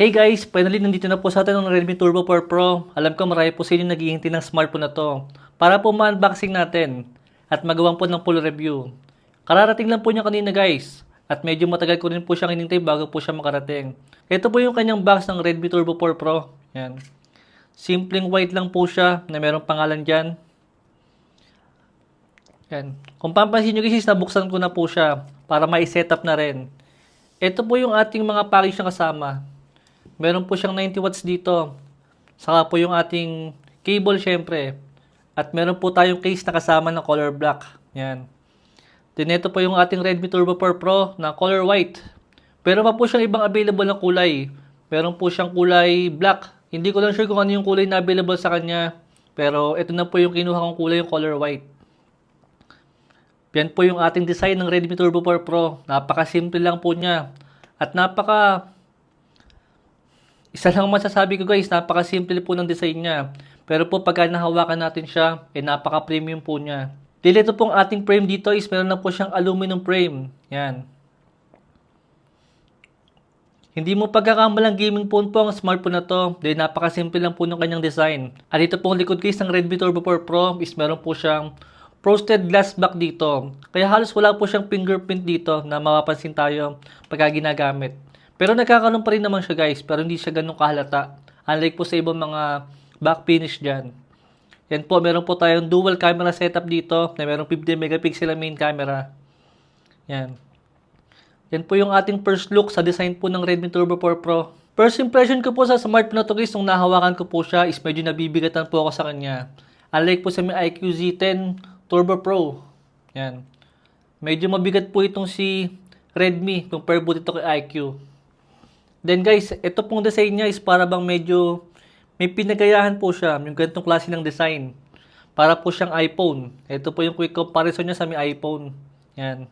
Hey guys, finally nandito na po sa atin ang Redmi Turbo 4 Pro. Alam ko marami po sa inyo naghihintay ng smartphone na to. Para po ma-unboxing natin at magawang po ng full review. Kararating lang po niya kanina guys. At medyo matagal ko rin po siyang inintay bago po siya makarating. Ito po yung kanyang box ng Redmi Turbo 4 Pro. Yan. Simpleng white lang po siya na merong pangalan dyan. Yan. Kung papansin nyo guys, nabuksan ko na po siya para ma-setup na rin. Ito po yung ating mga package na kasama. Meron po siyang 90 watts dito. Saka po yung ating cable syempre. At meron po tayong case na kasama ng color black. Yan. Then ito po yung ating Redmi Turbo 4 Pro na color white. Pero pa po siyang ibang available na kulay. Meron po siyang kulay black. Hindi ko lang sure kung ano yung kulay na available sa kanya. Pero ito na po yung kinuha kong kulay yung color white. Yan po yung ating design ng Redmi Turbo 4 Pro. Napaka-simple lang po niya. At napaka isa lang masasabi ko guys, napaka-simple po ng design niya. Pero po pagka nahawakan natin siya, eh napaka-premium po niya. Dili ito pong ating frame dito is meron na po siyang aluminum frame. Yan. Hindi mo pagkakamalang gaming phone po ang smartphone na to dahil napaka-simple lang po ng kanyang design. At ito pong likod case ng Redmi Turbo 4 Pro is meron po siyang frosted glass back dito. Kaya halos wala po siyang fingerprint dito na mapapansin tayo pagka ginagamit. Pero nagkakaroon pa rin naman siya guys, pero hindi siya ganun kahalata. Unlike po sa ibang mga back finish dyan. Yan po, meron po tayong dual camera setup dito na merong 50 megapixel na main camera. Yan. Yan po yung ating first look sa design po ng Redmi Turbo 4 Pro. First impression ko po sa smartphone na to guys, nung nahawakan ko po siya is medyo nabibigatan po ako sa kanya. Unlike po sa may IQ Z10 Turbo Pro. Yan. Medyo mabigat po itong si Redmi compare po dito kay IQ. Then guys, ito pong design niya is para bang medyo may pinagayahan po siya, yung ganitong klase ng design. Para po siyang iPhone. Ito po yung quick comparison niya sa may iPhone. Yan.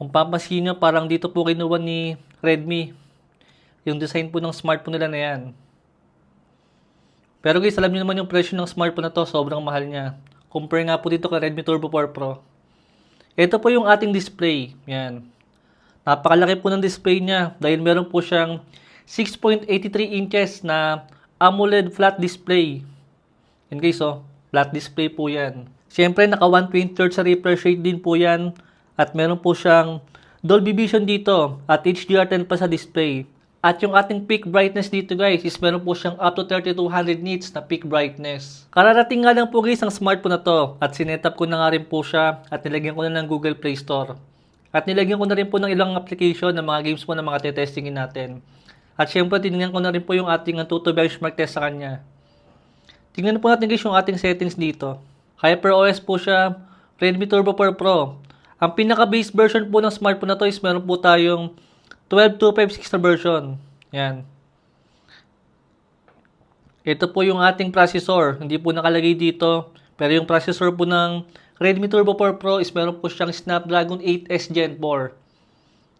Kung papansin nyo, parang dito po kinuha ni Redmi. Yung design po ng smartphone nila na yan. Pero guys, alam niyo naman yung presyo ng smartphone na to, sobrang mahal niya. Compare nga po dito kay Redmi Turbo 4 Pro. Ito po yung ating display. Yan. Napakalaki po ng display niya dahil meron po siyang 6.83 inches na AMOLED flat display. Yan guys, oh. Flat display po yan. Siyempre, naka 120 sa refresh rate din po yan. At meron po siyang Dolby Vision dito at HDR10 pa sa display. At yung ating peak brightness dito guys is meron po siyang up to 3200 nits na peak brightness. Kararating nga lang po guys ang smartphone na to at sinetap ko na nga rin po siya at nilagyan ko na ng Google Play Store. At nilagyan ko na rin po ng ilang application ng mga games po na mga tetestingin natin. At syempre tinignan ko na rin po yung ating Antutu benchmark test sa kanya. Tingnan po natin guys yung ating settings dito. HyperOS po siya, Redmi Turbo 4 Pro. Ang pinaka-base version po ng smartphone na to is meron po tayong 12256 na version. Yan. Ito po yung ating processor. Hindi po nakalagay dito. Pero yung processor po ng Redmi Turbo 4 Pro is meron po siyang Snapdragon 8S Gen 4.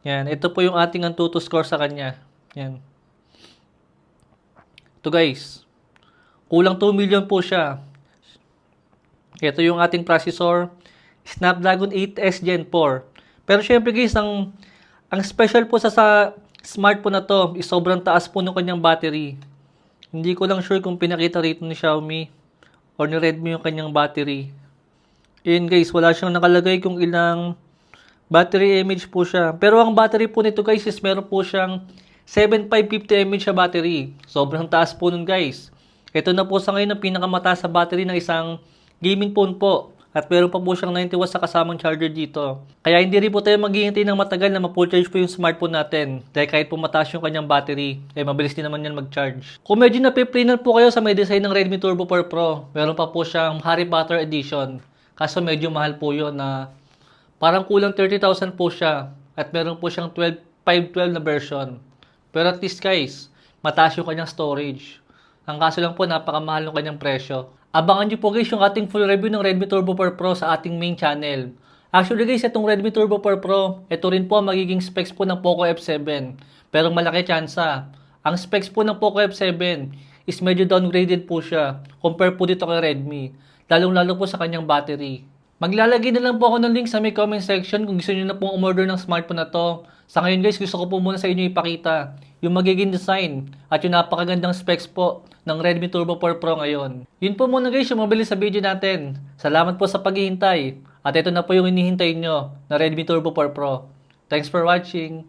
Yan. Ito po yung ating Antutu score sa kanya. Yan. Ito guys. Kulang 2 million po siya. Ito yung ating processor. Snapdragon 8S Gen 4. Pero syempre guys, ang ang special po sa, sa smartphone na to is sobrang taas po ng kanyang battery. Hindi ko lang sure kung pinakita rito ni Xiaomi or ni Redmi yung kanyang battery. Yun guys, wala siyang nakalagay kung ilang battery image po siya. Pero ang battery po nito guys is meron po siyang 7550 mAh sa battery. Sobrang taas po nun guys. Ito na po sa ngayon ang pinakamataas sa battery ng isang gaming phone po. At meron pa po siyang 90 watts sa kasamang charger dito. Kaya hindi rin po tayo maghihintay ng matagal na ma-full charge po yung smartphone natin. Dahil kahit po mataas yung kanyang battery, eh mabilis din naman yan mag-charge. Kung medyo napiplanan po kayo sa may design ng Redmi Turbo 4 Pro, meron pa po siyang Harry Potter Edition. Kaso medyo mahal po yun na parang kulang 30,000 po siya. At meron po siyang 12, 512 na version. Pero at least guys, mataas yung kanyang storage. Ang kaso lang po, napakamahal ng kanyang presyo. Abangan nyo po guys yung ating full review ng Redmi Turbo 4 Pro sa ating main channel. Actually guys, itong Redmi Turbo 4 Pro, ito rin po ang magiging specs po ng Poco F7. Pero malaki tsansa. Ang specs po ng Poco F7 is medyo downgraded po siya compare po dito kay Redmi. Lalong lalo po sa kanyang battery. Maglalagay na lang po ako ng link sa may comment section kung gusto niyo na pong umorder ng smartphone na to. Sa ngayon guys, gusto ko po muna sa inyo ipakita yung magiging design at yung napakagandang specs po ng Redmi Turbo 4 Pro ngayon. Yun po muna guys yung mabilis sa video natin. Salamat po sa paghihintay. At ito na po yung hinihintay nyo na Redmi Turbo 4 Pro. Thanks for watching.